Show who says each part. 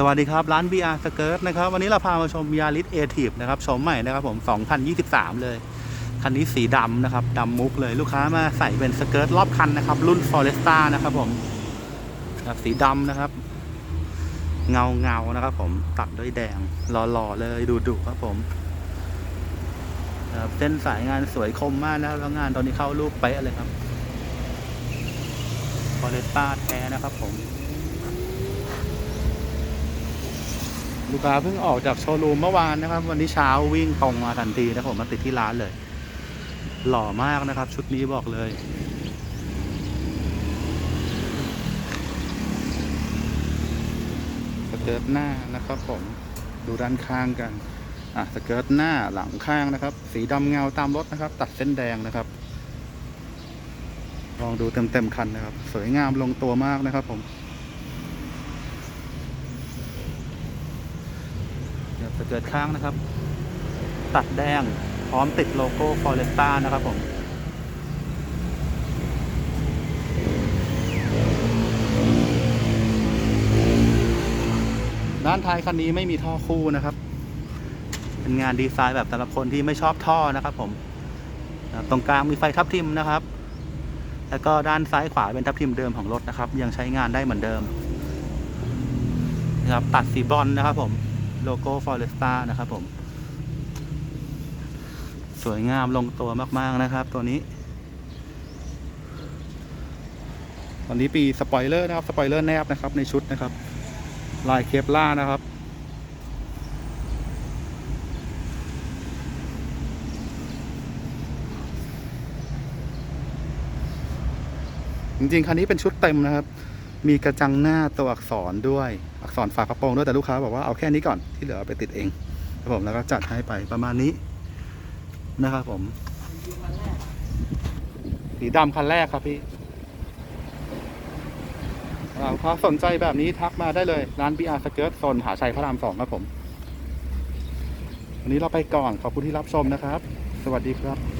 Speaker 1: สวัสดีครับ ร้าน BR Skirt นะครับ วันนี้เราพามาชม Yaris a t i v นะครับชมใหม่นะครับผม 2023 เลย คันนี้สีดำนะครับดำมุกเลยลูกค้ามาใส่เป็นสเกิร์ตรอบคันนะครับ รุ่น Foresta นะครับผมครับสีดำนะครับ เงาเงานะครับผมตัดด้วยแดงหล่อๆเลยดุๆครับผมครับเส้นสายงานสวยคมมากนะครับแล้วงานตอนนี้เข้ารูปเป๊ะเลยครับ Foresta แท้นะครับผม ลูกค้าเพิ่งออกจากโชว์รูมเมื่อวานนะครับ วันนี้เช้าวิ่งตรงมาทันทีนะครับผมมาติดที่ร้านเลย หล่อมากนะครับ ชุดนี้บอกเลย สเกิร์ตหน้านะครับผมดูด้านข้างกันอะสเกิร์ตหน้าหลังข้างนะครับ สีดำเงาตามรถนะครับ ตัดเส้นแดงนะครับ ลองดูเต็มเต็มๆคันนะครับ สวยงามลงตัวมากนะครับผม เดี๋ยวจะเกิดข้างนะครับ ตัดแดงพร้อมติดโลโก้ Foresta นะครับผมด้านท้ายคันนี้ไม่มีท่อคู่นะครับ เป็นงานดีไซน์แบบสำหรับคนที่ไม่ชอบท่อนะครับ ผมตรงกลางมีไฟทับทิมนะครับ แล้วก็ด้านซ้ายขวาเป็นทับทิมเดิมของรถนะครับ ยังใช้งานได้เหมือนเดิมนะครับตัดสีบอลนะครับผม โลโก้ Foresta นะครับผม สวยงามลงตัวมาก ๆ นะครับ ตัวนี้ ตอนนี้ปีสปอยเลอร์นะครับ สปอยเลอร์แนบนะครับ ในชุดนะครับ ลายเคปล่านะครับจริงๆ คันนี้เป็นชุดเต็มนะครับ มีกระจังหน้าตัวอักษรด้วย อักษรฝากระโปรงด้วยแต่ลูกค้าบอกว่าเอาแค่นี้ก่อนที่เหลือไปติดเองครับผมแล้วก็จัดให้ไปประมาณนี้นะครับผมสีดำคันแรกครับพี่เราถ้าสนใจแบบนี้ทักมาได้เลย ร้าน BR สเกิร์ตโซนหาชัยพระรามสองครับผม วันนี้เราไปก่อนขอบคุณที่รับชมนะครับ สวัสดีครับ